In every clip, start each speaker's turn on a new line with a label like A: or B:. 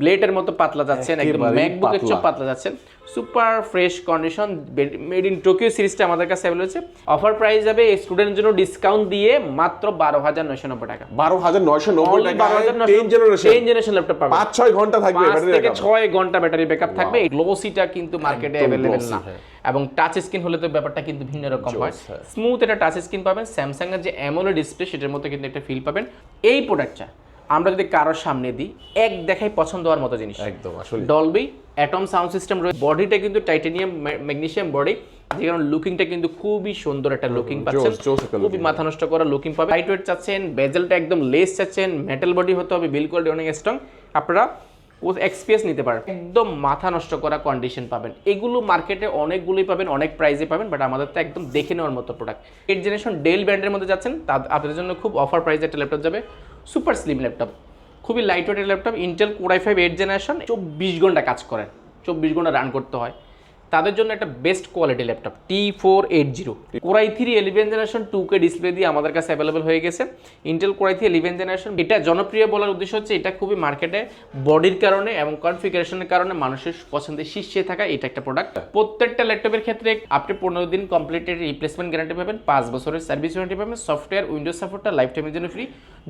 A: ব্লেডের মতো পাতলা যাচ্ছেন একদম ম্যাকবুকের চেয়ে পাতলা। যাচ্ছেন। Super fresh condition made in Tokyo সিরিজটা আমাদের কাছে অ্যাভেলেবল আছে অফার প্রাইস যাবে স্টুডেন্টের জন্য ডিসকাউন্ট দিয়ে মাত্র বারো হাজার নয়শো নব্বই টাকা।
B: বারো হাজার নয়শো নব্বই
A: Only
B: টাকা
A: 12,990
B: টেন জেনারেশন
A: ল্যাপটপ পাবেন।
B: পাঁচ ছয় ঘণ্টা থাকবে
A: পাঁচ
B: ব্যাটারি
A: থেকে ছয় ঘণ্টা ব্যাটারি ব্যাকআপ থাকবে। গ্লোসিটা কিন্তু মার্কেটে অ্যাভেলেবেল না।
B: হ্যাঁ।
A: এবং টাচ স্ক্রিন হলে তো ব্যাপারটা কিন্তু ভিন্ন রকম হয়। স্মুথ একটা টাচ স্ক্রিন পাবেন। স্যামসাং এর যে অ্যামোলেড ডিসপ্লে সেটার মধ্যে কিন্তু একটা ফিল পাবেন। এই প্রোডাক্টটা আমরা যদি কারোর সামনে দিই এক দেখাই পছন্দ হওয়ার মতো জিনিস।
B: একদম আসলে
A: ডলবি অ্যাটম সাউন্ড সিস্টেম রয়েছে বডিটা কিন্তু টাইটানিয়াম ম্যাগনেসিয়াম বডি যে কারণে লুকিংটা কিন্তু খুবই সুন্দর একটা লুকিং পাচ্ছেন। খুবই মাথা নষ্ট করা লুকিং পাবেন। লাইট ওয়েট চাচ্ছেন বেজেলটা একদম লেস চাচ্ছেন মেটাল বডি হতে হবে বিল কোয়ালিটি অনেক স্ট্রং আপনারা এক্সপিএস নিতে পারেন। একদম মাথা নষ্ট করা কন্ডিশন পাবেন। এগুলো মার্কেটে অনেকগুলোই পাবেন অনেক প্রাইসে পাবেন বাট আমাদের তো একদম দেখে নেওয়ার মতো প্রোডাক্ট এইট জেনারেশন ডেল ব্র্যান্ডের মধ্যে যাচ্ছেন তা আপনাদের জন্য খুব অফার প্রাইসে একটা ল্যাপটপ যাবে। Super slim laptop. খুবই লাইট ওয়েটের laptop Intel core i five eight generation চব্বিশ ঘণ্টা কাজ করে চব্বিশ ঘণ্টা রান করতে হয়। তাদের জন্য একটা best quality laptop T four eight zero core i three eleven generation two K display দিয়ে আমাদের কাছে অ্যাভেলেবল হয়ে গেছে। Intel core i three eleven generation এটা জনপ্রিয় বলার উদ্দেশ্য হচ্ছে এটা খুবই মার্কেটে বডির কারণে এবং কনফিগারেশনের কারণে মানুষের পছন্দের শীর্ষে থাকা এটা একটা প্রোডাক্ট প্রত্যেকটা ল্যাপটপের ক্ষেত্রে আপনি পনেরো দিন কমপ্লিটেড রিপ্লেসমেন্ট গ্যারান্টি পাবেন, পাঁচ বছরের সার্ভিস ওয়ারেন্টি পাবেন সফটওয়্যার উইন্ডোজ সাপোর্টটা লাইফ টাইমের জন্য ফ্রি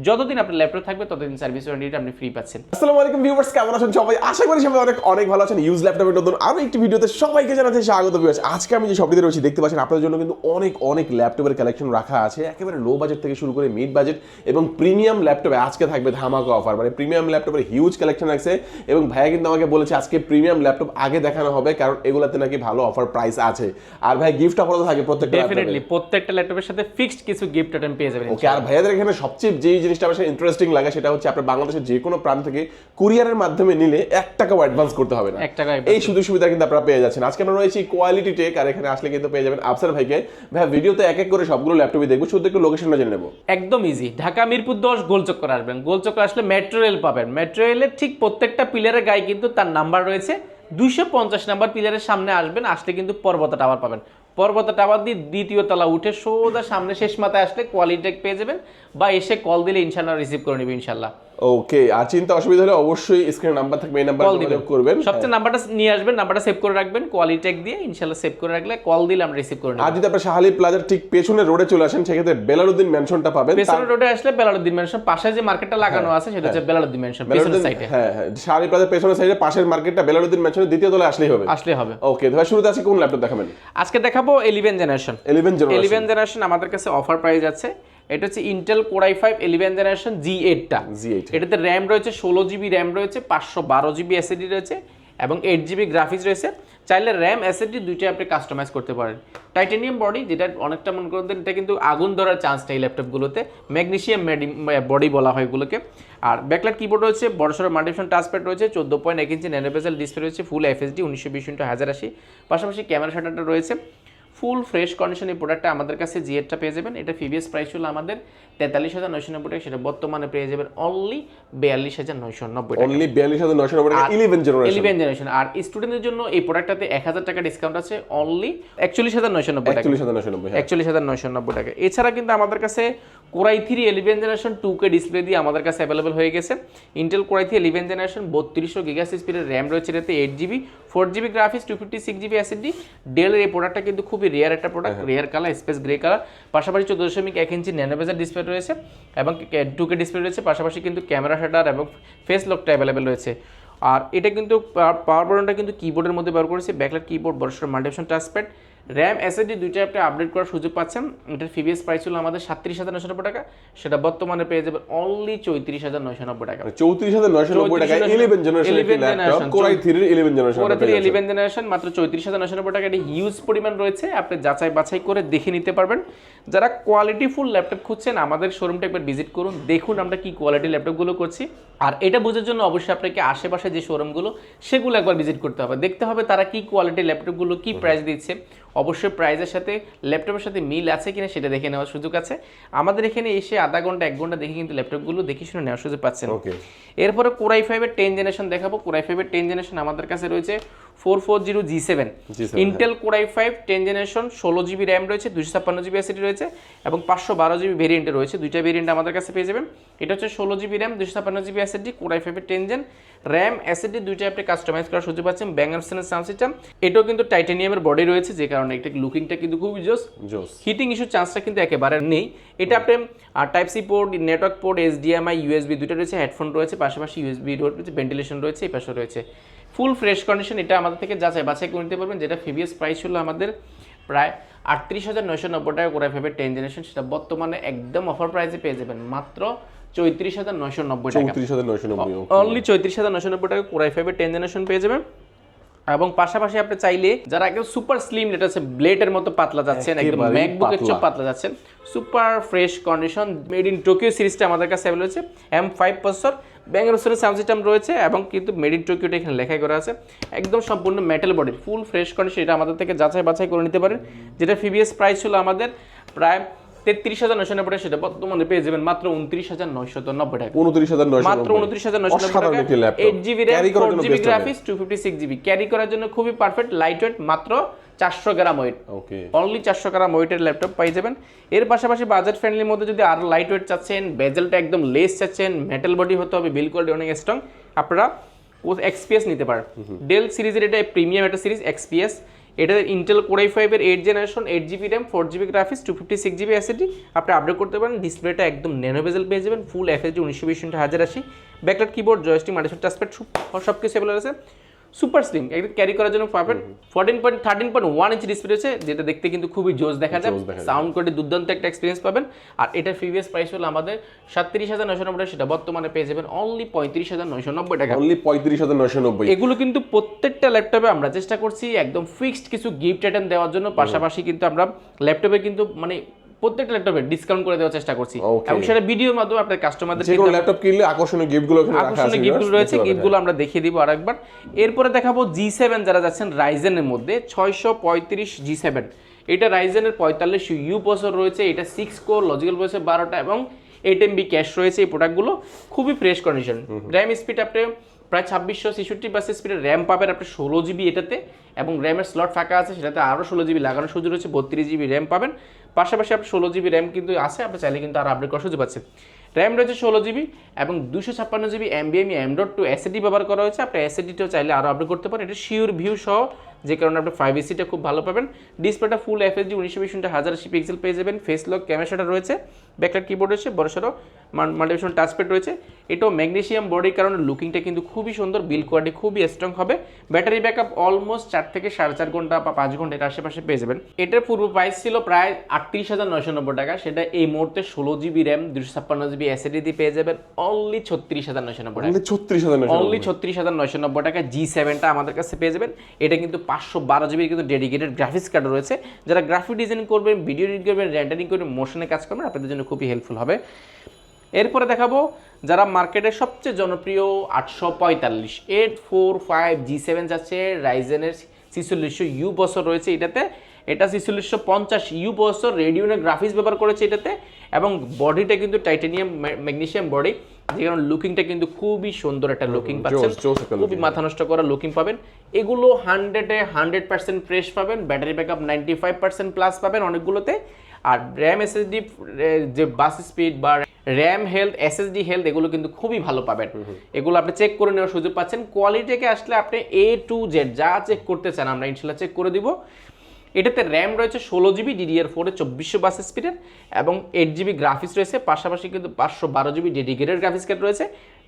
A: যতদিন আপনার ল্যাপটপ থাকবে, ততদিন সার্ভিস ওয়ারেন্টিটা আপনি ফ্রি পাচ্ছেন।
B: আসসালামু আলাইকুম ভিউয়ার্স কেমন আছেন সবাই? আশা করি সবাই অনেক অনেক ভালো আছেন। ইউজ ল্যাপটপের নতুন আরও একটি ভিডিওতে সবাইকে জানাতে স্বাগত ভিউয়ার্স আজকে আমি যে শপটিতে রয়েছি দেখতে পাচ্ছেন আপনাদের জন্য কিন্তু অনেক অনেক ল্যাপটপের কালেকশন রাখা আছে। একেবারে লো বাজেট থেকে শুরু করে মিড বাজেট এবং প্রিমিয়াম ল্যাপটপে আজকে থাকবে ধামাকা অফার মানে প্রিমিয়াম ল্যাপটপের হিউজ কালেকশন রাখছে এবং ভাইয়া কিন্তু আমাকে বলেছে আজকে প্রিমিয়াম ল্যাপটপ আগে দেখানো হবে কারণ এগুলাতে নাকি ভালো অফার প্রাইস আছে। আর ভাই গিফট অফারও থাকে প্রত্যেকটা
A: ডেফিনেটলি প্রত্যেকটা ল্যাপটপের সাথে ফিক্সড কিছু গিফট আইটেম পেয়ে যাবেন
B: ওকে আর ভাইয়াদের এখানে সবচেয়ে যে জিনিসটা আমার ইন্টারেস্টিং লাগে সেটা হচ্ছে আপনার বাংলাদেশের যে কোনো প্রান্ত থেকে কুরিয়ারের মাধ্যমে নিলে এক টাকাও অ্যাডভান্স করতে হবে না।
A: এক টাকা
B: এই সুযোগ সুবিধা কিন্তু আপনারা পেয়ে যাচ্ছেন। আজকে আমরা রয়েছি কোয়ালিটি টেক আর এখানে আসলে কিন্তু পেয়ে যাবেন আফসার ভাইকে। ভাই, ভিডিওতে এক এক করে সবগুলো ল্যাপটপই দেখব, শুধু একটু লোকেশনটা জেনে নেব।
A: একদম ইজি ঢাকা, মিরপুর দশ, গোলচক্কর আসবেন। গোলচক্কর আসলে মেট্রো রেল পাবেন। মেট্রো রেলের ঠিক প্রত্যেকটা পিলারের গায়ে কিন্তু তার নাম্বার রয়েছে। দুইশো পঞ্চাশ নাম্বার পিলারের সামনে আসবেন, আসলে কিন্তু পর্বত টাওয়ার পাবেন। পর্বত টাওয়ার দিয়ে দ্বিতীয় তলা উঠে সোজা সামনে শেষ মাথায় আসলে কোয়ালিটেক পেয়ে যাবেন, বা এসে কল দিলে ইনশাল্লাহ রিসিভ করে নেবে ইনশাল্লাহ
B: ওকে আর চিন্তা অসুবিধা হলে অবশ্যই স্ক্রিনে নাম্বার থাকবে এই নাম্বার
A: দিবেন।
B: করবেন।
A: সবচেয়ে নাম্বারটা নিয়ে আসবেন নাম্বারটা সেভ করে রাখবেন কোয়ালিটেক দিয়ে ইনশাল্লাহ সেভ করে রাখলে কল দিলে আমরা রিসিভ করে নেব।
B: আর যদি শাহালি প্লাজার ঠিক পেছনে রোডে চলে আসেন সেক্ষেত্রে বেলারুদ্দিন ম্যানশনটা পাবেন।
A: পেছনে রোডে আসলে বেলালুদ্দিন মেনশন পাশে যে মার্কেটটা লাগানো আছে সেটা হচ্ছে বেলালুদ্দিন মেনশন পেছনের সাইডে
B: হ্যাঁ হ্যাঁ শাহালি প্লাজার পেছনের সাইডে পাশের মার্কেটটা বেলারুদ্দিন ম্যানশনের দ্বিতীয় তলায় আসলেই হবে।
A: আসলে হবে।
B: ওকে তো শুরুতে আছে কোন ল্যাপটপ দেখাবেন?
A: আজকে দেখাবো eleven generation
B: eleven generation
A: eleven generation আমাদের কাছে অফার প্রাইস আছে। এটা হচ্ছে Intel core i five eleven generation G এইটটা
B: Z8
A: এটাতে র্যাম রয়েছে ষোলো জিবি র্যাম রয়েছে পাঁচশো বারো জিবি এসএডি রয়েছে এবং এইট জিবি গ্রাফিক্স রয়েছে। চাইলে র্যাম এসএডি দুইটাই আপনি কাস্টমাইজ করতে পারেন। টাইটানিয়াম বডি যেটা অনেকটা মনে করেন এটা কিন্তু আগুন ধরার চান্সটা এই ল্যাপটপগুলোতে ম্যাগনেসিয়াম বডি বলা হয় এগুলোকে। আর ব্যাকলাইট কিবোর্ড রয়েছে বড়সড় মাল্টিফান টাচপ্যাড রয়েছে চোদ্দ পয়েন্ট এক ইঞ্চি ন্যানোবেজাল ডিসপ্লে রয়েছে ফুল এফএসডি উনিশশো বিশ ইন্টু হাজার আশি। পাশাপাশি ক্যামেরা শাটারটা রয়েছে। ফুল ফ্রেশ কন্ডিশন এই প্রোডাক্টটা আমাদের কাছে জিএটটা পেয়ে যাবেন। এটা ফিভিএস প্রাইস ছিল আমাদের তেতাল্লিশ হাজার নয়শো নব্বই টাকা। সেটা বর্তমানে পেয়ে যাবেন অনলি বিয়াল্লিশ হাজার নয়শো নব্বই টাকা।
B: অনলি বিয়াল্লিশ হাজার নয়শো নব্বই টাকা ইলেভেন জেনারেশন
A: ইলেভেন জেনারেশন আর স্টুডেন্টদের জন্য এই প্রোডাক্টটাতে এক হাজার টাকা ডিসকাউন্ট আছে অনলি একচল্লিশ হাজার নয়শো নব্বই টাকা।
B: একচল্লিশ হাজার নয়শো নব্বই হ্যাঁ।
A: একচল্লিশ হাজার নয়শো নব্বই টাকা। এছাড়া কিন্তু আমাদের কাছে core i three eleven generation two K display দিয়ে আমাদের কাছে অ্যাভেলেবল হয়ে গেছে। Intel core i three eleven generation বত্রিশশো গিগাস স্পিডের র্যাম রয়েছে এটাতে eight GB four GB graphics two fifty six GB SSD ডেলের এই প্রোডাক্টটা কিন্তু খুবই রেয়ার একটা product rare colour space grey colour পাশাপাশি চোদ্দ দশমিক এক ইঞ্চি ন্যানোভেজার ডিসপ্লে রয়েছে এবং টু কে ডিসপ্লে রয়েছে। পাশাপাশি কিন্তু ক্যামেরা শাটার এবং ফেস লকটা অ্যাভেলেবেল রয়েছে। আর এটা কিন্তু পাওয়ার বাটনটা কিন্তু কিবোর্ডের মধ্যে ব্যবহার করেছে। ব্যাকলাইট কিবোর্ড বড়সড় মাল্টিপশন টাচপ্যাড র্যাম এসএসডি দুইটা আপনি আপডেট করার সুযোগ পাচ্ছেন। এটার প্রিভিয়াস প্রাইস ছিল আমাদের সাতত্রিশ হাজার নশো নব্বই টাকা। সেটা বর্তমানে পেয়ে যাবেন অনলি চৌত্রিশ হাজার নয়শো নব্বই টাকা।
B: চৌত্রিশ হাজার নয়শো নব্বই টাকা eleven generation
A: 11
B: laptop
A: generation,
B: core i থ্রির eleven generation
A: three eleven generation মাত্র চৌত্রিশ হাজার নশো নব্বই টাকা। এটি হিউজ পরিমাণ রয়েছে আপনি যাচাই বাছাই করে দেখে নিতে পারবেন। যারা কোয়ালিটি ফুল ল্যাপটপ খুঁজছেন আমাদের শোরুমটা একবার ভিজিট করুন। দেখুন আমরা কি কোয়ালিটি ল্যাপটপগুলো করছি। আর এটা বোঝার জন্য অবশ্যই আপনাকে আশেপাশে যে শোরুমগুলো সেগুলো একবার ভিজিট করতে হবে। দেখতে হবে তারা কি কোয়ালিটি ল্যাপটপগুলো কি প্রাইস দিচ্ছে। অবশ্যই প্রাইসের সাথে ল্যাপটপের সাথে মিল আছে কিনা সেটা দেখে নেওয়ার সুযোগ আছে। আমাদের এখানে এসে আধা ঘণ্টা এক ঘণ্টা দেখে কিন্তু ল্যাপটপগুলো দেখে শুনে নেওয়ার সুযোগ পাচ্ছেন।
B: ওকে
A: এরপরে কোরাই ফাইভের টেন জেনারেশন দেখাবো। কোরাই ফাইভের টেন জেনারেশন আমাদের কাছে রয়েছে four four zero G seven Intel core i five ten generation ষোলো জিবি র্যাম রয়েছে দুশো ছাপ্পান্ন জিবি এসিডি রয়েছে এবং পাঁচশো বারো জিবি ভেরিয়েন্টে রয়েছে। দুইটা ভেরিয়েন্ট আমাদের কাছে পেয়ে যাবেন। এটা হচ্ছে ষোলো জিবি র্যাম দুশো ছাপ্পান্ন জিবি এসএসডি কোরাই ফাইভের টেন জেন র্যাম এসএসডি দুইটা আপনি কাস্টমাইজ করার সুযোগ পাচ্ছেন ব্যাঙ্গারসনের সাউন্ড সিস্টেম এটাও কিন্তু টাইটানিয়ামের বডি রয়েছে যে কারণে এটা লুকিংটা কিন্তু খুবই জোস
B: জোস
A: হিটিং ইস্যুর চান্সটা কিন্তু একেবারে নেই। এটা আপনি type C port network port HDMI USB দুটো রয়েছে হেডফোন রয়েছে পাশাপাশি ইউএসবি রয়েছে ভেন্টিলেশন রয়েছে এই পাশে রয়েছে। ফুল ফ্রেশ কন্ডিশন এটা আমাদের থেকে যাচাই বাছাই করে নিতে পারবেন যেটা ফিবিএস প্রাইস ছিল আমাদের প্রায় আটত্রিশ হাজার নয়শো নব্বই টাকা করে ফেবে টেন জেনারেশন সেটা বর্তমানে একদম অফার প্রাইসে পেয়ে যাবেন। মাত্র চৌত্রিশ হাজার নয়শো নব্বই টাকা।
B: চৌত্রিশ হাজার নয়শো নব্বই
A: অনলি চৌত্রিশ হাজার নশো নব্বই টাকা কোরাই ফাইভের টেন জেনারেশন পেয়ে যাবেন। এবং পাশাপাশি আপনি চাইলে যারা একদম সুপার স্লিম যেটা হচ্ছে ব্লেডের মতো পাতলা যাচ্ছেন একদম ম্যাকবুকের চেয়ে
B: পাতলা।
A: যাচ্ছেন super fresh condition made in Tokyo সিরিজটা আমাদের কাছে অ্যাভেলেবল আছে এম ফাইভ প্রসেসর ব্যাঙ্গালোসের সাউন্ড সিস্টেম রয়েছে এবং কিন্তু মেড ইন টোকিওটা এখানে লেখাই করা আছে। একদম সম্পূর্ণ মেটাল বডির ফুল ফ্রেশ কন্ডিশন এটা আমাদের থেকে যাচাই বাছাই করে নিতে পারেন। যেটা ফিবিএস প্রাইস ছিল আমাদের প্রায় তেত্রিশ হাজার নয়শো নব্বই সেটা বর্তমানে পেয়ে যাবেন মাত্র উনত্রিশ হাজার নয়শো নব্বই টাকা।
B: উনত্রিশ হাজার নয়শো
A: মাত্র উনত্রিশ হাজার নয়শো নব্বই টাকা। Eight GB RAM four GB graphics two fifty six GB carry করার জন্য খুবই পারফেক্ট লাইট ওয়েট মাত্র চারশো গ্রাম ওয়েট
B: ওকে
A: অনলি চারশো গ্রাম ওয়েটের ল্যাপটপ পাই যাবেন। এর পাশাপাশি বাজেট ফ্রেন্ডলির মধ্যে যদি আরও লাইট ওয়েট চাচ্ছেন বেজেলটা একদম লেস চাচ্ছেন মেটাল বডি হতে হবে বিল কোয়ালিটি অনেক স্ট্রং আপনারা এক্সপিএস নিতে পারেন। ডেল সিরিজের এটা প্রিমিয়াম একটা সিরিজ এক্সপিএস এটা ইন্টেল কোরাই ফাইভের eight generation eight GB RAM four GB graphics two fifty six GB SSD আপনি আপডেট করতে পারেন ডিসপ্লেটা একদম ন্যানো বেজেল পেয়ে যাবেন ফুল এফএসডি উনিশশো বিশ হাজার আশি। ব্যাকলাইট কিবোর্ড জয়স্টি মাল্টিফার টাচপ্যাড সব কিছু অ্যাভেলেবল আছে। সুপার স্লিম একদম ক্যারি করার জন্য পাবেন fourteen point thirteen point one inch display রয়েছে যেটা দেখতে কিন্তু খুবই জোস দেখা যায়।
B: জোস দেখা যায়।
A: সাউন্ড কোয়ালিটি দুর্দান্ত একটা এক্সপিরিয়েন্স পাবেন। আর এটার প্রিভিয়াস প্রাইস হলো আমাদের সাতত্রিশ হাজার নয়শো নব্বই সেটা বর্তমানে পেয়ে যাবেন অনলি পঁয়ত্রিশ হাজার নয়শো নব্বই টাকা।
B: অনলি পঁয়ত্রিশ হাজার নয়শো নব্বই।
A: এগুলো কিন্তু প্রত্যেকটা ল্যাপটপে আমরা চেষ্টা করছি একদম ফিক্সড কিছু গিফট আইটেম দেওয়ার জন্য। পাশাপাশি কিন্তু আমরা ল্যাপটপে কিন্তু মানে প্রত্যেকটা ল্যাপটপে ডিসকাউন্ট করে দেওয়ার চেষ্টা করছি। এবং সেটা ভিডিওর মাধ্যমে আপনার কাস্টমারদের
B: যে কোনো ল্যাপটপ কিনলে আকর্ষণীয় গিফটগুলো ওখানে রাখা আছে
A: আকর্ষণীয়
B: viewers,
A: রয়েছে। গিফটগুলো আমরা দেখিয়ে দিব আরেকবার। এরপরে দেখাবো জি সেভেন যারা যাচ্ছেন রাইজেনের মধ্যে ছয়শো পঁয়ত্রিশ জি সেভেন এটা রাইজেনের পঁয়তাল্লিশ ইউ প্রসেসর রয়েছে এটা সিক্স কোর লজিক্যাল প্রসেসর বারোটা এবং এইট এমবি ক্যাশ রয়েছে এই প্রোডাক্টগুলো খুবই ফ্রেশ কন্ডিশন র্যাম স্পিড আপনি প্রায় ছাব্বিশশো ছেষট্টি পার্সেন্ট স্পিডের র্যাম পাবেন আপনি ষোলো জিবি এটাতে এবং র্যামের স্লট ফাঁকা আছে, সেটাতে আরও ষোলো জিবি লাগানোর সুযোগ রয়েছে, বত্রিশ জিবি র্যাম পাবেন। পাশাপাশি আপনি ষোলো জিবি র্যাম কিন্তু আছে, আপনি চাইলে কিন্তু আর আপডেট করার সুযোগ পাচ্ছেন। র্যাম রয়েছে ষোলো জিবি এবং দুশো ছাপ্পান্ন জিবি এমবিএম এম ডট টু এসএডি ব্যবহার করা হয়েছে। আপনি এসএডিটিও চাইলে আরও আপডেট করতে পারেন। এটা শিওর ভিউ সহ যে কারণে আপনি ফাইভ এসিটা খুব ভালো পাবেন। ডিসপ্লেটা ফুল এফএসডি উনিশশো বিশ হাজার আশি পিক্সেল পেয়ে যাবেন ফেস লক ক্যামেরাটা রয়েছে। ব্যাকলাইট কিবোর্ড রয়েছে। বড় সড়ো মাল্টিভিশন টাচপ্যাড রয়েছে। এটাও ম্যাগনেসিয়াম বডির কারণে লুকিংটা কিন্তু খুবই সুন্দর। বিল কোয়ালিটি খুবই স্ট্রং হবে। ব্যাটারি ব্যাকআপ অলমোস্ট চার থেকে সাড়ে চার ঘণ্টা বা পাঁচ ঘণ্টা এর আশেপাশে পেয়ে যাবেন। এটার পূর্ব প্রাইস ছিল প্রায় আটত্রিশ হাজার নয়শো নব্বই টাকা। সেটা এই মুহূর্তে ষোলো জিবি র্যাম দুশো ছাপ্পান্ন জিবি এসএডি দিয়ে পেয়ে যাবেন। অনলি ছত্রিশ হাজার নয়শো নব্বই টাকা।
B: ছত্রিশ হাজার
A: অনলি ছত্রিশ হাজার নয়শো নব্বই টাকা জি সেভেনটা আমাদের কাছে পেয়ে যাবেন। এটা কিন্তু পাঁচশো বারো জিবির কিন্তু ডেডিকেটেড গ্রাফিক্স কার্ড রয়েছে। যারা গ্রাফিক ডিজাইন করবেন ভিডিও এডিট করবেন রেন্ডারিং করবেন মোশনে কাজ করবেন, আপনাদের জন্য খুবই হেল্পফুল হবে। এরপরে দেখাবো, যারা মার্কেটের সবচেয়ে জনপ্রিয় আটশো পঁয়তাল্লিশ eight four five G seven যাচ্ছে রাইজেনের ছিচল্লিশশো ইউ বছর রয়েছে এটাতে। এটা ছিচল্লিশশো পঞ্চাশ ইউ বছর রেডিওনের গ্রাফিক্স ব্যবহার করেছে এটাতে। এবং বডিটা কিন্তু টাইটানিয়াম ম্যাগনেশিয়াম বডি যে কারণে লুকিংটা কিন্তু খুবই সুন্দর একটা লুকিং পাচ্ছেন।
B: জোস, জোস একটা
A: খুবই মাথা নষ্ট করা লুকিং পাবেন। এগুলো হান্ড্রেডে হান্ড্রেড পার্সেন্ট ফ্রেশ পাবেন battery backup ninety five percent plus পাবেন অনেকগুলোতে। আর র্যাম এসএসডি যে বাস স্পিড বা র্যাম হেলথ এসএসডি হেলথ এগুলো কিন্তু খুবই ভালো পাবেন। এগুলো আপনি চেক করে নেওয়ার সুযোগ পাচ্ছেন। কোয়ালিটিকে আসলে আপনি এ টু জেড যা চেক করতে চান আমরা ইনশাল্লাহ চেক করে দিব। এটাতে র্যাম রয়েছে ষোলো জিবি ডিডিআর ফোরে চব্বিশশো বাস স্পিডের এবং এইট জিবি গ্রাফিক্স রয়েছে পাশাপাশি কিন্তু পাঁচশো বারো জিবি ডেডিকেটেড গ্রাফিক্স কার্ড রয়েছে।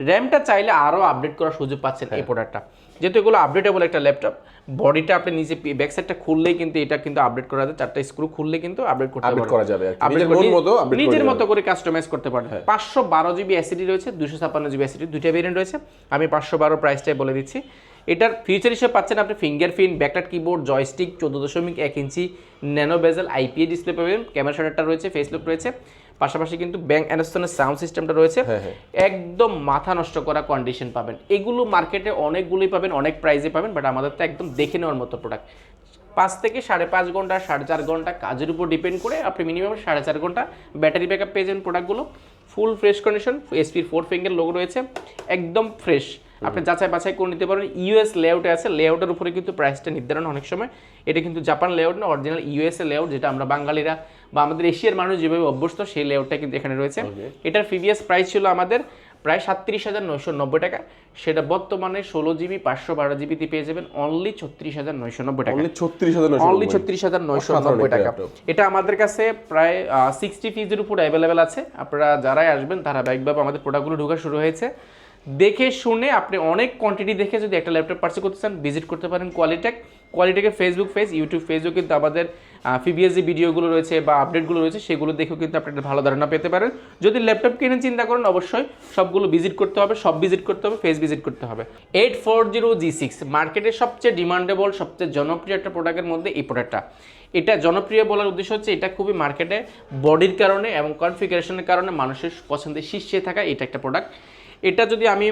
A: র্যামটা চাইলে আরও আপডেট করার সুযোগ পাচ্ছেন এই প্রোডাক্টটা যেহেতু এগুলো আপডেটেবল একটা ল্যাপটপ বডিটা আপনি নিজে ব্যাক সাইডটা খুললেই কিন্তু এটা কিন্তু আপডেট করা যায় চারটা স্ক্রু খুললে কিন্তু আপডেট করতে পারবেন।
B: করা যাবে। নিজের মতো করে
A: নিজের মতো করে কাস্টমাইজ করতে পারেন পাঁচশো বারো জিবি অ্যাসিডি রয়েছে দুশো ছাপ্পান্ন জিবি অ্যাসিডি দুইটা ভেরিয়েন্ট রয়েছে। আমি পাঁচশো বারো প্রাইসটাই বলে দিচ্ছি। এটার ফিচার হিসেবে পাচ্ছেন আপনি ফিঙ্গারপ্রিন্ট ব্যাকলাইট কিবোর্ড জয়স্টিক চোদ্দ দশমিক এক inch nano bezel IPS display পাবেন ক্যামেরা শাটারটা রয়েছে ফেসলুক রয়েছে। পাশাপাশি কিন্তু ব্যাংক অ্যানাস্টনের সাউন্ড সিস্টেমটা রয়েছে।
B: হ্যাঁ, হ্যাঁ।
A: একদম মাথা নষ্ট করা কন্ডিশন পাবেন। এগুলো মার্কেটে অনেকগুলোই পাবেন অনেক প্রাইসে পাবেন বাট আমাদের তো একদম দেখে নেওয়ার মতো প্রোডাক্ট পাঁচ থেকে সাড়ে পাঁচ ঘণ্টা সাড়ে চার ঘণ্টা কাজের উপর ডিপেন্ড করে আপনি মিনিমাম সাড়ে চার ঘণ্টা ব্যাটারি ব্যাকআপ পেয়ে যাবেন প্রোডাক্টগুলো ফুল ফ্রেশ কন্ডিশন এসপির ফোর ফিঙ্গার লোগো রয়েছে একদম ফ্রেশ আপনি যাচাই বাছাই করে নিতে পারেন। ইউএস লেআউটে আছে লেআউটের উপরে কিন্তু প্রাইসটা নির্ধারণ অনেক সময়। এটা কিন্তু জাপান লেআউট না অরিজিনাল ইউএসএ লেআউট যেটা আমরা বাঙালিরা বা আমাদের এশিয়ার মানুষ যেভাবে অভ্যস্ত সেই লেআউটটা কিন্তু এখানে রয়েছে। এটার প্রিভিয়াস প্রাইস ছিল আমাদের প্রায় সাতত্রিশ হাজার নয়শো নব্বই টাকা। সেটা বর্তমানে ষোলো জিবি পাঁচশো বারো জিবিতে পেয়ে যাবেন। অনলি ছত্রিশ হাজার নয়শো নব্বই টাকা।
B: অনলি ছত্রিশ হাজার
A: অনলি ছত্রিশ হাজার নয়শো নব্বই টাকা। এটা আমাদের কাছে প্রায় সিক্সটি ফিজের উপর অ্যাভেলেবেল আছে। আপনারা যারাই আসবেন তারা ব্যাকভাবে আমাদের প্রোডাক্টগুলো ঢোকা শুরু হয়েছে। দেখে শুনে আপনি অনেক কোয়ান্টিটি দেখে যদি একটা ল্যাপটপ পার্চেস করতে চান ভিজিট করতে পারেন কোয়ালিটেক কোয়ালিটেকের ফেসবুক পেজ ইউটিউব পেজও কিন্তু আমাদের ফিবিএস যে ভিডিওগুলো রয়েছে বা আপডেটগুলো রয়েছে, সেগুলো দেখেও কিন্তু আপনি একটা ভালো ধারণা পেতে পারেন। যদি ল্যাপটপ কিনে চিন্তা করেন, অবশ্যই সবগুলো ভিজিট করতে হবে, সব ভিজিট করতে হবে ফেস ভিজিট করতে হবে। Eight four zero G six মার্কেটের সবচেয়ে ডিমান্ডেবল সবচেয়ে জনপ্রিয় একটা প্রোডাক্টের মধ্যে এই প্রোডাক্টটা এটা জনপ্রিয় বলার উদ্দেশ্য হচ্ছে, এটা খুবই মার্কেটে বডির কারণে এবং কনফিগারেশনের কারণে মানুষের পছন্দের শীর্ষে থাকা এটা একটা প্রোডাক্ট এটা যদি আমি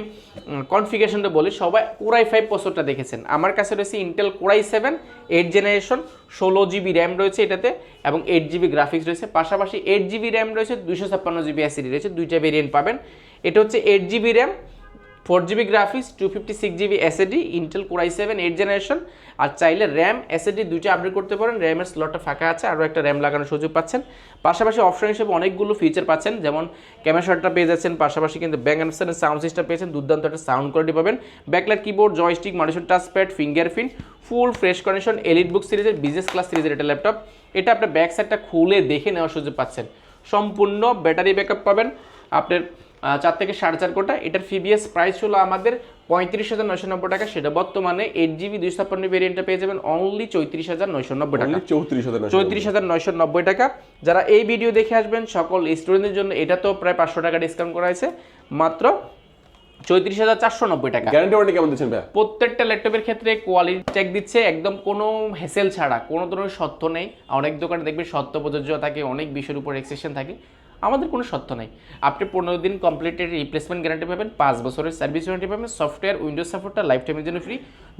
A: কনফিগেশনটা বলি, সবাই কোরাই ফাইভ প্রসেসরটা দেখেছেন। আমার কাছে রয়েছে Intel core i seven eight generation ষোলো জিবি র্যাম রয়েছে এটাতে, এবং এইট জিবি গ্রাফিক্স রয়েছে। পাশাপাশি এইট জিবি র্যাম রয়েছে দুশো ছাপ্পান্ন জিবি অ্যাসিডি রয়েছে, দুইটা ভেরিয়েন্ট পাবেন। এটা হচ্ছে eight GB RAM four GB graphics, two fifty, six GB SSD Intel core i seven eight generation আর চাইলে র্যাম এসএডি দুইটা আপডেট করতে পারেন। র্যামের স্লটটা ফাঁকা আছে, আরও একটা র্যাম লাগানোর সুযোগ পাচ্ছেন। পাশাপাশি অপশন হিসেবে অনেকগুলো ফিচার পাচ্ছেন, যেমন ক্যামেরাটা পেয়ে যাচ্ছেন, পাশাপাশি কিন্তু ব্যাঙ্ক অ্যান্ডসনের সাউন্ড সিস্টেম পেয়েছেন, দুর্দান্ত একটা সাউন্ড কোয়ালিটি পাবেন। Backlight keyboard joystick মাডিশন touch pad fingerprint full fresh condition elite book সিরিজের বিজনেস ক্লাস সিরিজের এটা ল্যাপটপ এটা আপনার ব্যাক সাইডটা খুলে দেখে নেওয়ার সুযোগ পাচ্ছেন। সম্পূর্ণ ব্যাটারি ব্যাকআপ পাবেন। আপনার চার থেকে সাড়ে চার কোটা। এটার ফিবিএস প্রাইস ছিল আমাদের পঁয়ত্রিশ হাজার নয়শো নব্বই টাকা। সেটা বর্তমানে এইট জিবি দুইশো ছাপ্পান্ন ভেরিয়েন্টটা পেয়ে যাবেন অনলি চৌত্রিশ হাজার নয়শো নব্বই টাকা।
B: চৌত্রিশ হাজার
A: চৌত্রিশ হাজার নয়শো নব্বই টাকা। যারা এই ভিডিও দেখে আসবেন সকল স্টুডেন্টদের জন্য এটা তো প্রায় পাঁচশো টাকা ডিসকাউন্ট করা হয়েছে। মাত্র চৌত্রিশ হাজার চারশো নব্বই টাকা।
B: গ্যারান্টি ওয়ারেন্টি কেমন দিচ্ছেন ভাই
A: প্রত্যেকটা ল্যাপটপের ক্ষেত্রে কোয়ালিটি চেক দিচ্ছে। একদম কোনো হেসেল ছাড়া কোনো ধরনের সত্য নেই। অনেক দোকানে দেখবেন সত্য প্রযোজ্য থাকে অনেক বিষয়ের উপর এক্সেশন থাকে। আমাদের কোনো সত্য নাই। আপনি পনেরো দিন কমপ্লিটেড রিপ্লেসমেন্ট গ্যারান্টি পাবেন পাঁচ বছরের সার্ভিস ওয়ারেন্টি পাবেন সফটওয়্যার উইন্ডোজ সাপোর্টটা লাইফ টাইমের জন্য ফ্রি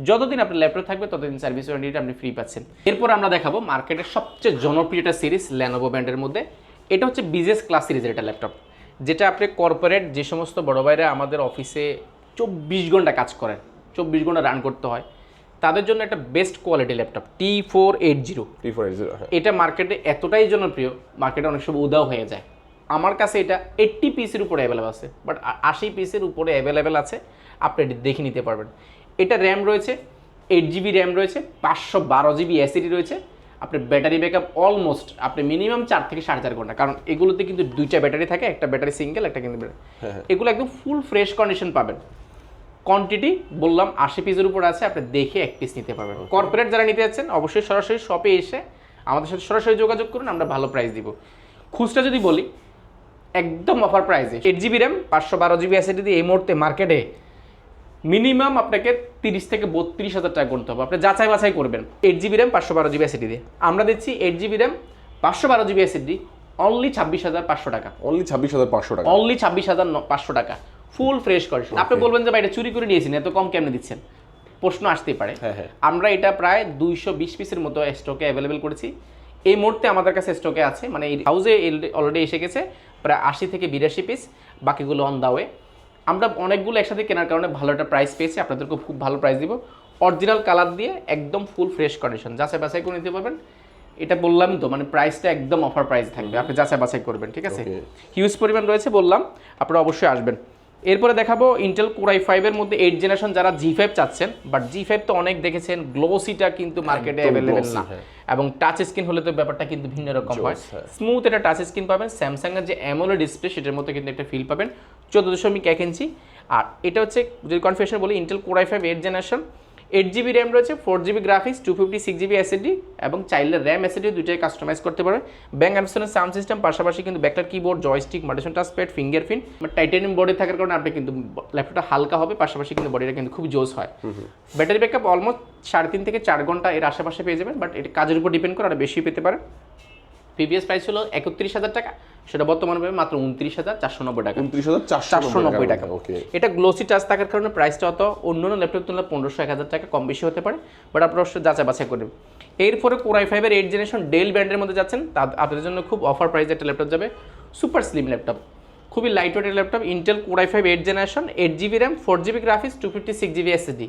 A: যতদিন আপনার ল্যাপটপ থাকবে ততদিন সার্ভিস ওয়ারেন্টিটা আপনি ফ্রি পাচ্ছেন। এরপর আমরা দেখাবো মার্কেটের সবচেয়ে জনপ্রিয় একটা সিরিজ ল্যানোভো ব্র্যান্ডের মধ্যে। এটা হচ্ছে বিজনেস ক্লাস সিরিজের একটা ল্যাপটপ যেটা আপনি কর্পোরেট যে সমস্ত বড় ভাইরা আমাদের অফিসে চব্বিশ ঘণ্টা কাজ করেন চব্বিশ ঘণ্টা রান করতে হয় তাদের জন্য একটা best quality laptop T four eight zero
B: T four eight zero
A: এটা মার্কেটে এতটাই জনপ্রিয় মার্কেটে অনেক সময় উদাও হয়ে যায়। আমার কাছে এটা এইট্টি পিসের উপরে অ্যাভেলেবেল আছে বাট আশি পিসের উপরে অ্যাভেলেবেল আছে আপনি এটা দেখে নিতে পারবেন। এটা র্যাম রয়েছে এইট জিবি র্যাম রয়েছে পাঁচশো বারো জিবি অ্যাসিডি রয়েছে আপনার ব্যাটারি ব্যাকআপ অলমোস্ট আপনি মিনিমাম চার থেকে সাড়ে চার ঘণ্টা কারণ এগুলোতে কিন্তু দুইটা ব্যাটারি থাকে একটা ব্যাটারি সিঙ্গেল একটা কিন্তু battery। এগুলো একদম ফুল ফ্রেশ কন্ডিশন পাবেন। কোয়ান্টিটি বললাম আশি পিসের উপর আছে আপনি দেখে এক পিস নিতে পারবেন। কর্পোরেট যারা নিতে যাচ্ছেন অবশ্যই সরাসরি শপে এসে আমাদের সাথে সরাসরি যোগাযোগ করুন আমরা ভালো প্রাইস দিব। খুচরা যদি বলি একদম অফার প্রাইসে এইট জিবি র্যাম পাঁচশো বারো জিবি অ্যাসিডি দিয়ে এই মুহূর্তে মার্কেটে মিনিমাম আপনাকে তিরিশ থেকে বত্রিশ হাজার টাকা করতে হবে। আপনি যাচাই বাছাই করবেন। এইট জিবি র্যাম পাঁচশো বারো জিবি অ্যাসিডি দিয়ে। আমরা দিচ্ছি এইট জিবি র্যাম পাঁচশো বারো জিবি অ্যাসিডি অনলি ছাব্বিশ হাজার পাঁচশো টাকা।
B: অনলি ছাব্বিশ হাজার পাঁচশো টাকা।
A: অনলি ছাব্বিশ হাজার পাঁচশো টাকা। ফুল ফ্রেশ কন্ডিশন আপনি বলবেন যে ভাই এটা চুরি করে নিয়েছেন এত কম কেমনে দিচ্ছেন? প্রশ্ন আসতেই পারে।
B: হ্যাঁ, হ্যাঁ।
A: আমরা এটা প্রায় দুইশো বিশ পিসের মতো স্টকে অ্যাভেলেবেল করেছি। এই মুহূর্তে আমাদের কাছে স্টকে আছে। মানে এই হাউসে অলরেডি এসে গেছে প্রায় আশি থেকে বিরাশি পিস বাকিগুলো অন দা ওয়ে আমরা অনেকগুলো একসাথে কেনার কারণে ভালো একটা প্রাইস পেয়েছি আপনাদেরকে খুব ভালো প্রাইস দিব। অরিজিনাল কালার দিয়ে একদম ফুল ফ্রেশ কন্ডিশন যাচাই বাছাই করে নিতে পারবেন। এটা বললাম তো মানে প্রাইসটা একদম অফার প্রাইস থাকবে। আপনি যাচাই বাছাই করবেন ঠিক আছে? হিউজ পরিমাণ রয়েছে বললাম আপনারা অবশ্যই আসবেন। এরপরে দেখাবো ইন্টেল কোরাই ফাইভের মধ্যে এইট জেনারেশন যারা জি ফাইভ চাচ্ছেন বাট জি ফাইভ তো অনেক দেখেছেন গ্লোসিটা কিন্তু মার্কেটে অ্যাভেলেবেল না
B: হ্যাঁ।
A: এবং টাচ স্ক্রিন হলে তো ব্যাপারটা কিন্তু ভিন্ন রকম হয়
B: হ্যাঁ।
A: স্মুথ একটা টাচ স্ক্রিন পাবেন স্যামসাং এর যে অ্যামোলে ডিসপ্লে সেটার মতো কিন্তু একটা ফিল পাবেন চোদ্দ দশমিক এক ইঞ্চি আর এটা হচ্ছে যদি কনফিউশন বলি Intel core i five eight generation eight GB RAM রয়েছে four GB graphics two fifty six GB SSD এবং চাইল্ডের র্যাম এসএডি দুইটাই কাস্টমাইজ করতে পারবে ব্যাঙ্ক অ্যামসনের সাউন্ড সিস্টেম পাশাপাশি কিন্তু backlight keyboard joystick touch finger fingerprint titanium body থাকার কারণে আপনি কিন্তু ল্যাপটপটা হালকা হবে পাশাপাশি কিন্তু বডিটা কিন্তু খুব জোস হয়। ব্যাটারি ব্যাকআপ অলমোস্ট সাড়ে তিন থেকে চার ঘণ্টা এর আশেপাশে পেয়ে যাবেন বাট এটা কাজের উপর ডিপেন্ড করে আর বেশি পেতে পারেন। প্রিভিয়াস প্রাইস ছিল একত্রিশ হাজার টাকা। সেটা বর্তমানে পাবে মাত্র উনত্রিশ হাজার চারশো নব্বই টাকা।
B: উনত্রিশ হাজার চারশো
A: নব্বই টাকা
B: ওকে
A: এটা গ্লোসি টাচ থাকার কারণে প্রাইসটা অত অন্য অন্য ল্যাপটপ তুলনায় পনেরোশো এক হাজার টাকা কম বেশি হতে পারে বাট আপনারা অবশ্যই যাচাই বাছাই করবেন এরপরে কোরাই ফাইভের এইট জেনারেশন ডেল ব্র্যান্ডের মধ্যে যাচ্ছেন। তা- আপনাদের জন্য খুব অফার প্রাইসে একটা ল্যাপটপ যাবে সুপার স্লিম ল্যাপটপ খুবই লাইট ওয়েটের laptop Intel core i five eight generation eight GB RAM four GB graphics two fifty six GB SSD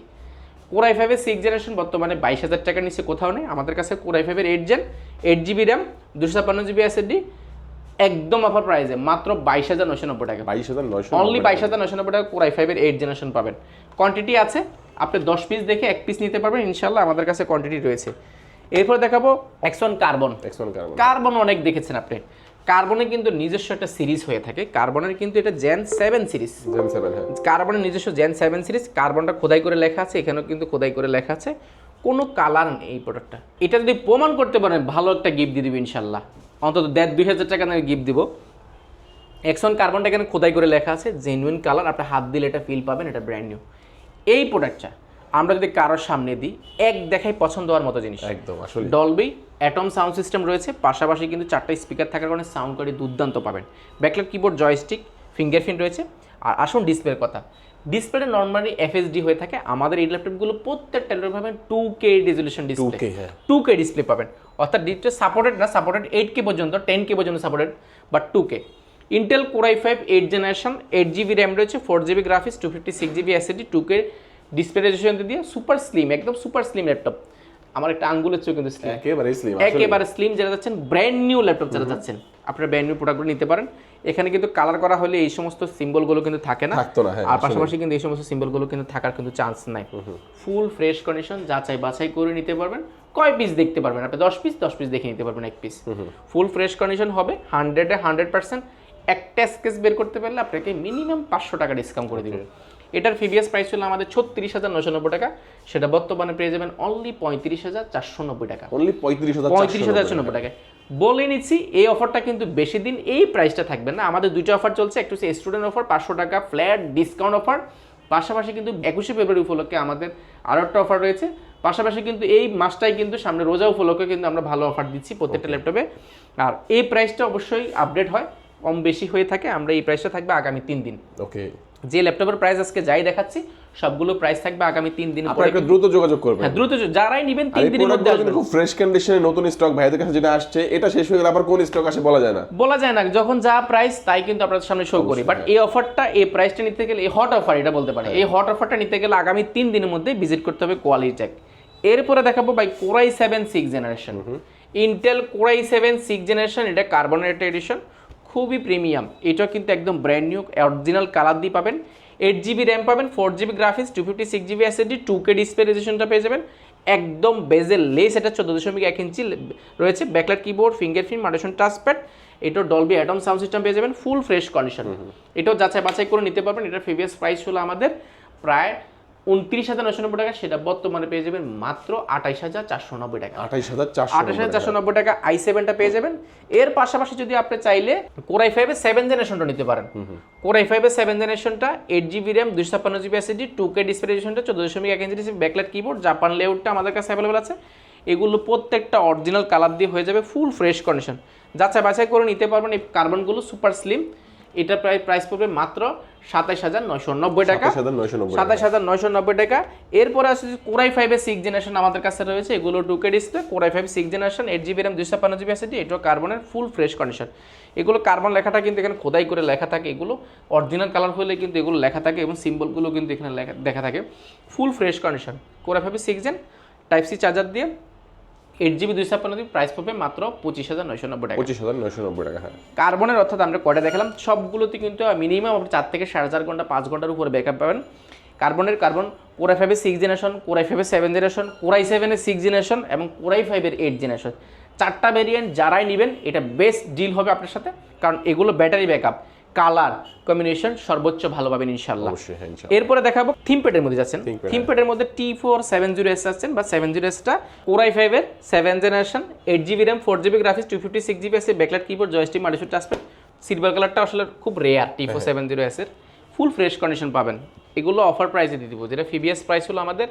A: core i ফাইভের সিক্স জেনারেশন বর্তমানে বাইশ হাজার টাকার নিচে কোথাও নেই। আমাদের কাছে কোরাই ফাইভের eight gen eight GB RAM দুশো ছাপ্পান্ন জিবি এসএসডি একদম অফার প্রাইসে মাত্র বাইশ হাজার নশো নব্বই টাকা।
B: বাইশ হাজার নয়শো
A: অনলি বাইশ হাজার নশো নব্বই টাকা কোরাই ফাইভের এইট জেনারেশন পাবেন। কোয়ান্টিটি আছে আপনি দশ পিস দেখে এক পিস নিতে পারবেন ইনশাল্লাহ আমাদের কাছে কোয়ান্টিটি রয়েছে। এরপর দেখাবো exon carbon
B: X one carbon
A: carbon অনেক দেখেছেন আপনি। কার্বনে কিন্তু নিজস্ব একটা সিরিজ হয়ে থাকে। কার্বনের কিন্তু এটা gen seven series.
B: Gen seven হ্যাঁ।
A: কার্বনের নিজস্ব জেন সেভেন সিরিজ কার্বনটা খোদাই করে লেখা আছে এখানেও কিন্তু খোদাই করে লেখা আছে। কোনো কালার নেই এই প্রোডাক্টটা এটা যদি প্রমাণ করতে পারেন ভালো একটা গিফট দিয়ে দিবি ইনশাল্লাহ। অন্তত দেড় দুই হাজার টাকা আমি গিফট দিব। এক্সন কার্বনটা এখানে খোদাই করে লেখা আছে জেনুইন কালার আপনি হাত দিলে এটা ফিল পাবেন এটা ব্র্যান্ড নিউ এই প্রোডাক্টটা আমরা যদি কারোর সামনে দিই এক দেখাই পছন্দ হওয়ার মতো জিনিস।
B: একদম আসলে
A: ডলবি অ্যাটম সাউন্ড সিস্টেম রয়েছে পাশাপাশি কিন্তু চারটা স্পিকার থাকার কারণে সাউন্ড কোয়ালিটি দুর্দান্ত পাবেন। ব্যাকলাইট কিবোর্ড জয়স্টিক ফিঙ্গারপ্রিন্ট রয়েছে। আর আসুন ডিসপ্লের কথা। ডিসপ্লেটা নর্মালি এফএসডি হয়ে থাকে। আমাদের এই ল্যাপটপগুলো প্রত্যেকটা ল্যাপটপ পাবেন two K resolution display
B: 2K।
A: Two K display পাবেন। অর্থাৎ ডিসপ্লে সাপোর্টেড না সাপোর্টেড এইট কে পর্যন্ত টেন কে পর্যন্ত supported but two K Intel core i five eight generation eight GB RAM রয়েছে four GB graphics two fifty six GB SSD two K display resolution দিয়ে super slim একদম super slim laptop আমার একটা আঙ্গুলের চোখ কিন্তু slim
B: একেবারে slim
A: একেবারে স্লিম যারা যাচ্ছেন ব্র্যান্ড নিউ ল্যাপটপ যারা যাচ্ছেন আপনারা ব্র্যান্ড নিউ প্রোডাক্টগুলো নিতে পারেন। এখানে কিন্তু কালার করা হলে এই সমস্ত সিম্বলগুলো কিন্তু থাকে না।
B: হ্যাঁ,
A: আর পাশাপাশি কিন্তু এই সমস্ত সিম্বলগুলো কিন্তু থাকার কিন্তু চান্স নাই। ফুল ফ্রেশ কন্ডিশন যাচাই বাছাই করে নিতে পারবেন। কয় পিস দেখতে পারবেন? আপনি দশ পিস দশ পিস দেখে নিতে পারবেন এক পিস ফুল ফ্রেশ কন্ডিশন হবে হান্ড্রেডে হান্ড্রেড পার্সেন্ট একটা স্কেচ বের করতে পারলে আপনাকে মিনিমাম পাঁচশো টাকা ডিসকাউন্ট করে দিবেন এটার ফিবিএস প্রাইস ছিল আমাদের ছত্রিশ হাজার নশো নব্বই টাকা। সেটা বর্তমানে পেয়ে যাবেন অনলি পঁয়ত্রিশ হাজার চারশো নব্বই টাকা।
B: অনলি পঁয়ত্রিশ হাজার
A: পঁয়ত্রিশ হাজার চারশো নব্বই টাকায়। বলে নিচ্ছি এই অফারটা কিন্তু বেশি দিন এই প্রাইসটা থাকবে না। আমাদের দুইটা অফার চলছে একটু হচ্ছে স্টুডেন্ট অফার পাঁচশো টাকা ফ্ল্যাট ডিসকাউন্ট অফার পাশাপাশি কিন্তু একুশে ফেব্রুয়ারি উপলক্ষে আমাদের আরও একটা অফার রয়েছে। পাশাপাশি কিন্তু এই মাসটাই কিন্তু সামনে রোজা উপলক্ষে কিন্তু আমরা ভালো অফার দিচ্ছি প্রত্যেকটা ল্যাপটপে আর এই প্রাইসটা অবশ্যই আপডেট হয় কম বেশি হয়ে থাকে আমরা এই প্রাইসটা থাকবে আগামী তিন দিন।
B: ওকে
A: যে ল্যাপটপের প্রাইস আজকে যাই দেখাচ্ছি সবগুলো প্রাইস থাকবে আগামী তিন দিন
B: আপনারা একটু দ্রুত যোগাযোগ করবেন।
A: হ্যাঁ দ্রুত যারাই নেবেন তিন দিনের মধ্যে আসবে
B: খুব ফ্রেশ কন্ডিশনে নতুন স্টক ভাইদের কাছে যেটা আসছে এটা শেষ হয়ে গেলে আবার কোন স্টক আসে বলা যায় না।
A: বলা যায় না যখন যা প্রাইস তাই কিন্তু আপনাদের সামনে শো করি। বাট এই অফারটা এই প্রাইসটা নিতে গেলে এই হট অফার এটা বলতে পারে এই হট অফারটা নিতে গেলে আগামী তিন দিনের মধ্যে ভিজিট করতে হবে কোয়ালিটি টেক এরপরে দেখাবো ভাই core i seven six generation Intel core i seven six generation এটা কার্বনেট এডিশন খুবই প্রিমিয়াম। এটা কিন্তু একদম ব্র্যান্ড নিউ অরিজিনাল কালার দিয়ে পাবেন। এইট জিবি র্যাম পাবেন four GB graphics two fifty six GB SSD two K display রেজিস্ট্রেশনটা পেয়ে যাবেন। একদম বেজেল লেস এটা চোদ্দ দশমিক এক ইঞ্চি রয়েছে। ব্যাকলাইট কিবোর্ড ফিঙ্গারপ্রিন্ট মাডেশন টাচপ্যাড এটাও ডলবি অ্যাটম সাউন্ড সিস্টেম পেয়ে যাবেন ফুল ফ্রেশ কন্ডিশন এটাও যাচাই বাছাই করে নিতে পারবেন। এটার প্রিভিয়াস প্রাইস হলো আমাদের প্রায় উনত্রিশ হাজার নশো নব্বই টাকা সেটা বর্তমানে পেয়ে যাবেন মাত্র আঠাইশ হাজার চারশো নব্বই টাকা।
B: আঠাইশ হাজার চারশো
A: আঠাশ হাজার চারশো নব্বই টাকা আই সেভেনটা পেয়ে যাবেন। এর পাশাপাশি যদি আপনি চাইলে কোরাই ফাইভের সেভেন জেনারেশনটা নিতে পারেন। কোরাই ফাইভের সেভেন জেনারেশনটা এইট জিবি র্যাম দুশো ছাপ্পান্ন জিবি এসএসডি টু কে ডিসপ্লেশনটা চোদ্দ দশমিক এক ইঞ্চি ব্যাকলাইট কিবোর্ড জাপান লেআউটটা আমাদের কাছে অ্যাভেলেবল আছে। এগুলো প্রত্যেকটা অরিজিনাল কালার দিয়ে হয়ে যাবে ফুল ফ্রেশ কন্ডিশন যাচাই বাছাই করে নিতে পারবেন এই কার্বনগুলো সুপার স্লিম এটা প্রায় প্রাইস পড়বে মাত্র সাতাইশ হাজার নয়শো নব্বই টাকা।
B: সাতাশ হাজার নয়শো নব্বই
A: সাতাশ টাকা। এরপরে আছে কোরাই ফাইভের সিক্স জেনারেশন আমাদের কাছে রয়েছে। এগুলো two K display core i five six generation eight GB RAM দুশো ছাপ্পান্ন জিবি এসএসডি এটাও কার্বনের ফুল ফ্রেশ কন্ডিশন এগুলো কার্বন লেখাটা কিন্তু এখানে খোদাই করে লেখা থাকে। এগুলো অরিজিনাল কালার হলে কিন্তু এগুলো লেখা থাকে এবং সিম্বলগুলো কিন্তু এখানে লেখা দেখা থাকে। Full fresh condition core i five six gen type C charger দিয়ে এইট জিবি দুই ছাপ্পান্ন জিবি প্রাইস পড়বে মাত্র পঁচিশ হাজার নয়শো নব্বই টাকা।
B: পঁচিশ হাজার নয়শো নব্বই টাকা হ্যাঁ।
A: কার্বনের অর্থাৎ আমরা কয়টা দেখালাম সবগুলোতে কিন্তু মিনিমাম আপনি চার থেকে সাড়ে চার ঘণ্টা পাঁচ ঘণ্টার উপরে ব্যাকআপ পাবেন। কার্বনের কার্বন কোরাই ফাইভের সিক্স জেনারেশন কোরাই ফাইভের সেভেন জেনারেশন কোরাই সেভেনের সিক্স জেনারেশন এবং কোরাই ফাইভের এইট জেনারেশন চারটা ভেরিয়েন্ট যারাই নেবেন এটা বেস্ট ডিল হবে আপনার সাথে কারণ এগুলো ব্যাটারি ব্যাকআপ কালার কম্বিনেশন সর্বোচ্চ ভালো পাবেন ইনশাল্লাহ
B: অবশ্যই হ্যাঁ ইনশাআল্লাহ।
A: এরপরে দেখাবো থিমপ্যাডের মধ্যে যাচ্ছেন।
B: ThinkPad,
A: থিমপ্যাডের মধ্যে T four seven zero S আসছেন বা সেভেন জিরো এসটা কোরাই ফাইভের seven generation eight GB RAM four GB graphics two fifty six GB এসে ব্যাকলাইট কিবোর্ড জয়স্টিক মাডিসুট টাচপ্যাড সিলভার কালারটা আসলে খুব rare T four seven zero এসের ফুল ফ্রেশ কন্ডিশন পাবেন। এগুলো অফার প্রাইসে দিয়ে দিব। যেটা ফিবিএস প্রাইস হলো আমাদের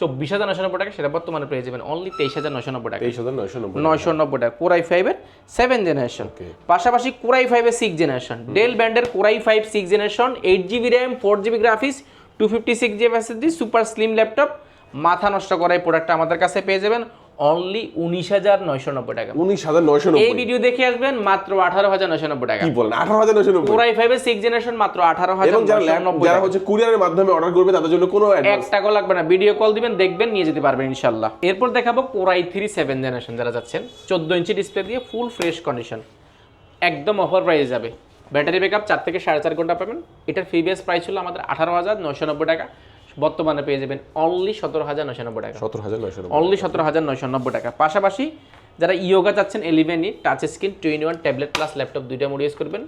A: চব্বিশ হাজার নশো নব্বই টাকা সেটা বর্তমানে পেয়ে যাবেন অনলি তেইশ হাজার নশো নব্বই টাকা।
B: তেইশ হাজার নয়শো নব্বই
A: নয়শো নব্বই টাকা কোরাই ফাইভের সেভেন জেনারেশন পাশাপাশি কোরাই ফাইভের সিক্স জেনারেশন ডেল ব্যান্ডের core i five six generation eight GB RAM four GB graphics two fifty six GB super slim laptop মাথা নষ্ট করা এই প্রোডাক্টটা আমাদের কাছে পেয়ে যাবেন। অনলি উনিশ হাজার নয়শো নব্বই টাকা।
B: উনিশ হাজার নয়শো
A: এই ভিডিও দেখে আসবেন মাত্র আঠারো হাজার নয়শো নব্বই টাকা।
B: কি বলেন? আঠারো হাজার নয়শো নব্বই।
A: কোরাই ফাইভের সিক্স জেনারেশন মাত্র আঠারো হাজার
B: এবং যারা যারা হচ্ছে কুরিয়ারের মাধ্যমে অর্ডার করবে তাদের জন্য কোনো
A: এক
B: অ্যাডভান্স
A: টাকা লাগবে না ভিডিও কল দিবেন দেখবেন নিয়ে যেতে পারবেন ইনশাল্লাহ এরপর দেখাবো কোরাই থ্রি সেভেন জেনারেশন যারা যাচ্ছেন। চোদ্দ ইঞ্চি ডিসপ্লে দিয়ে ফুল ফ্রেশ কন্ডিশন একদম অফার প্রাইস যাবে। ব্যাটারি ব্যাকআপ চার থেকে সাড়ে চার ঘণ্টা পাবেন। এটার প্রিভিয়াস প্রাইস ছিল আমাদের আঠারো হাজার নয়শো নব্বই টাকা। বর্তমানে পেয়ে যাবেন অনলি সতেরো হাজার নয়শো নব্বই টাকা।
B: সতেরো হাজার নয়শো
A: অনলি সতেরো হাজার নয়শো নব্বই টাকা। পাশাপাশি যারা ইয়োগা চাচ্ছেন eleven E touch screen two in one tablet plus laptop দুইটা মোড ইউজ করবেন।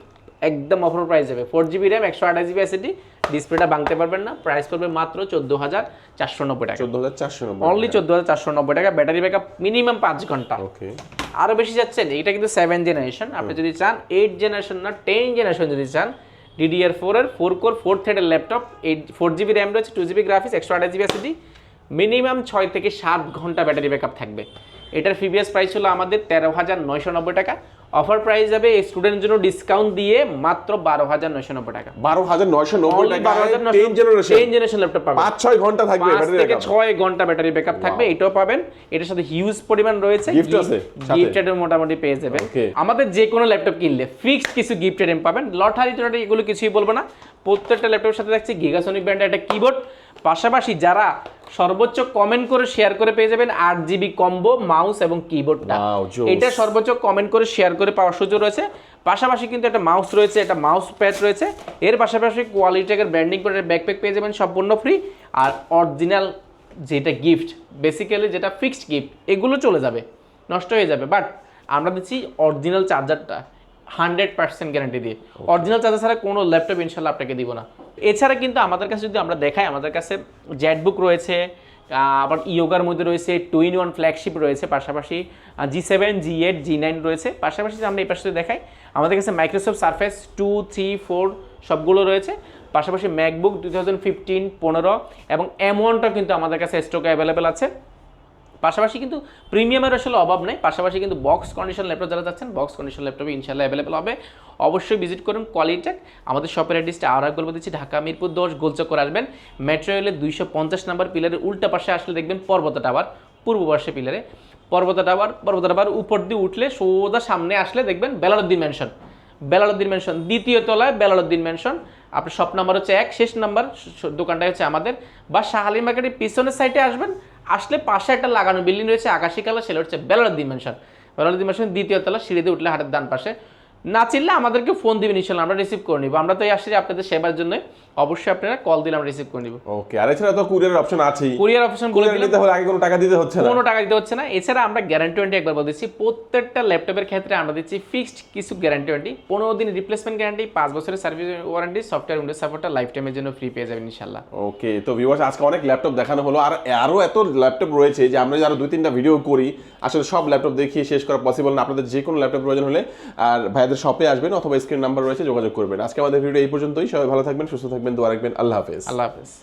A: একদম অফার প্রাইস যাবে। ফোর জিবি র্যাম একশো আঠাশ জিবি এসিডি ডিসপ্লেটা ভাঙতে পারবেন না। প্রাইস পড়বে মাত্র চোদ্দ হাজার চারশো নব্বই টাকা।
B: চোদ্দ হাজার চারশো নব্বই
A: অনলি চোদ্দ হাজার চারশো নব্বই টাকা। ব্যাটারি ব্যাকআপ মিনিমাম পাঁচ ঘণ্টা।
B: ওকে
A: আরও বেশি যাচ্ছেন এটা কিন্তু সেভেন জেনারেশন আপনি যদি চান এইট জেনারেশন না টেন জেনারেশন যদি চান ডিডিআর ফোর এর ফোর কোর ফোর থ্রেডের laptop eight four GB RAM রয়েছে টু জিবি গ্রাফিক্স একশো আঠাশ জিবি এসিডি মিনিমাম ছয় থেকে সাত ঘণ্টা ব্যাটারি ব্যাকআপ থাকবে। এটার ফিভিএস প্রাইস হলো আমাদের তেরো হাজার নয়শো নব্বই টাকা। অফার প্রাইস যাবে স্টুডেন্টের জন্য ডিসকাউন্ট দিয়ে মাত্র বারো হাজার নয়শো নব্বই টাকা।
B: বারো হাজার নয়শো নব্বই টাকা
A: 12,990
B: ten generation
A: ten generation laptop পাবেন।
B: পাঁচ ছয় ঘণ্টা থাকবে ব্যাটারি
A: থেকে ছয় ঘণ্টা ব্যাটারি ব্যাকআপ থাকবে এটাও পাবেন। এটার সাথে হিউজ পরিমাণ রয়েছে।
B: গিফট আছে সাথে?
A: গিফটেড মোটামুটি পেয়ে যাবেন। আমাদের যে কোনো ল্যাপটপ কিনলে ফিক্সড কিছু গিফটেড পাবেন। লটারি টটারি এগুলো কিছুই বলব না। প্রত্যেকটা ল্যাপটপের সাথে থাকছে গিগাসনিক ব্র্যান্ডের একটা কিবোর্ড পাশাপাশি যারা সর্বোচ্চ কমেন্ট করে শেয়ার করে পেয়ে যাবেন আট জিবি কম্বো মাউস এবং কিবোর্ডটা এটা সর্বোচ্চ কমেন্ট করে শেয়ার করে পাওয়ার সুযোগ রয়েছে। পাশাপাশি কিন্তু একটা মাউস রয়েছে একটা মাউস প্যাড রয়েছে। এর পাশাপাশি কোয়ালিটেকের ব্র্যান্ডিং করে ব্যাকপ্যাক পেয়ে যাবেন সম্পূর্ণ ফ্রি আর অরিজিনাল যেটা গিফট বেসিক্যালি যেটা ফিক্সড গিফট এগুলো চলে যাবে। নষ্ট হয়ে যাবে। বাট আমরা দিচ্ছি অরিজিনাল চার্জারটা হান্ড্রেড পার্সেন্ট গ্যারান্টি দিয়ে। অরিজিনাল চার্জার ছাড়া কোনো ল্যাপটপ ইনশাল্লাহ আপনাকে দিব না। এছাড়া কিন্তু আমাদের কাছে যদি আমরা দেখাই, আমাদের কাছে জ্যাটবুক রয়েছে আবার ইয়োগার মধ্যে রয়েছে টু ইন ওয়ান ফ্ল্যাগশিপ রয়েছে পাশাপাশি G seven G eight G nine রয়েছে। পাশাপাশি আমরা এই পাশে দেখাই, আমাদের কাছে Microsoft Surface two three four সবগুলো রয়েছে। পাশাপাশি ম্যাকবুক টু থাউজেন্ড ফিফটিন পনেরো এবং এম ওয়ানটা কিন্তু আমাদের কাছে স্টকে অ্যাভেলেবেল আছে। পাশাপাশি কিন্তু প্রিমিয়ামের আসলে অভাব নেই, পাশাপাশি কিন্তু বক্স কন্ডিশন ল্যাপটপ যারা যাচ্ছেন বক্স কন্ডিশন ল্যাপটপে ইনশাল্লাহ অ্যাভেলেবেল হবে। অবশ্যই ভিজিট করুন কোয়ালিটেক আমাদের শপের অ্যাড্রেসটা আর একবার দিচ্ছি, ঢাকা মিরপুর দশ, গোলচক্কর আসবেন। মেট্রো রেলের দুইশো পঞ্চাশ নাম্বার পিলারের উল্টা পাশে আসলে দেখবেন পর্বত টাওয়ার পূর্ব পাশে পিলারে পর্বত টাওয়ার পর্বত টাওয়ার উপর দিয়ে উঠলে সোজা সামনে আসলে দেখবেন বেলালুদ্দিন ম্যানশন বেলালুদ্দিন ম্যানশন দ্বিতীয় তলায় বেলালুদ্দিন ম্যানশন আপনার শপ নাম্বার হচ্ছে এক, শেষ নাম্বার দোকানটা হচ্ছে আমাদের। বা শাহালি মার্কেটের পিছনের সাইডে আসবেন আসলে পাশে একটা লাগানো বিল্ডিং রয়েছে, আকাশি কালার সেটা হচ্ছে বেলার ডিমেনশন বেলার ডিমেনশন দ্বিতীয় তলা, সিঁড়িতে উঠলে হাটের ডান পাশে। না চিনলে আমাদেরকে ফোন দিবেন ইনশাল্লাহ আমরা রিসিভ করে নিব। আমরা তো এই আসছি আপনাদের সেবার জন্য। অবশ্যই আপনারা কল দিলে আমরা রিসিভ করে নিব।
B: ওকে আর এছাড়া তো কুরিয়ারের অপশন আছেই।
A: কুরিয়ার অপশন
B: কুরিয়ার নিতে হলে আগে কোনো টাকা দিতে হচ্ছে না।
A: কোনো টাকা দিতে হচ্ছে না। এছাড়া আমরা গ্যারান্টি ওয়ারেন্টি একবার বলে দিচ্ছি। প্রত্যেকটা ল্যাপটপের ক্ষেত্রে আমরা দিচ্ছি ফিক্সড কিছু গ্যারান্টি ওয়ারেন্টি পনেরো দিন রিপ্লেসমেন্ট গ্যারান্টি পাঁচ বছরের সার্ভিস ওয়ারেন্টি সফটওয়্যার উইন্ডোজ সাপোর্টটা লাইফ টাইমের জন্য ফ্রি পেয়ে যাবেন ইনশাল্লাহ।
B: ওকে তো ভিউয়ার্স আজকে অনেক ল্যাপটপ দেখানো হলো। আর আরও এত ল্যাপটপ রয়েছে যে আমরা যারা দুই তিনটা ভিডিও করি আসলে সব ল্যাপটপ দেখিয়ে শেষ করা পসিবল না। আপনাদের যে কোনো ল্যাপটপ প্রয়োজন হলে আর ভাইয়াদের শপে আসবেন অথবা স্ক্রিন নাম্বার রয়েছে যোগাযোগ করবেন। আজকে আমাদের ভিডিও এই পর্যন্তই। সবাই ভালো থাকবেন, সুস্থ থাকবেন, দোয়া রাখবেন। আল্লাহ হাফেজ।
A: আল্লাহ হাফেজ।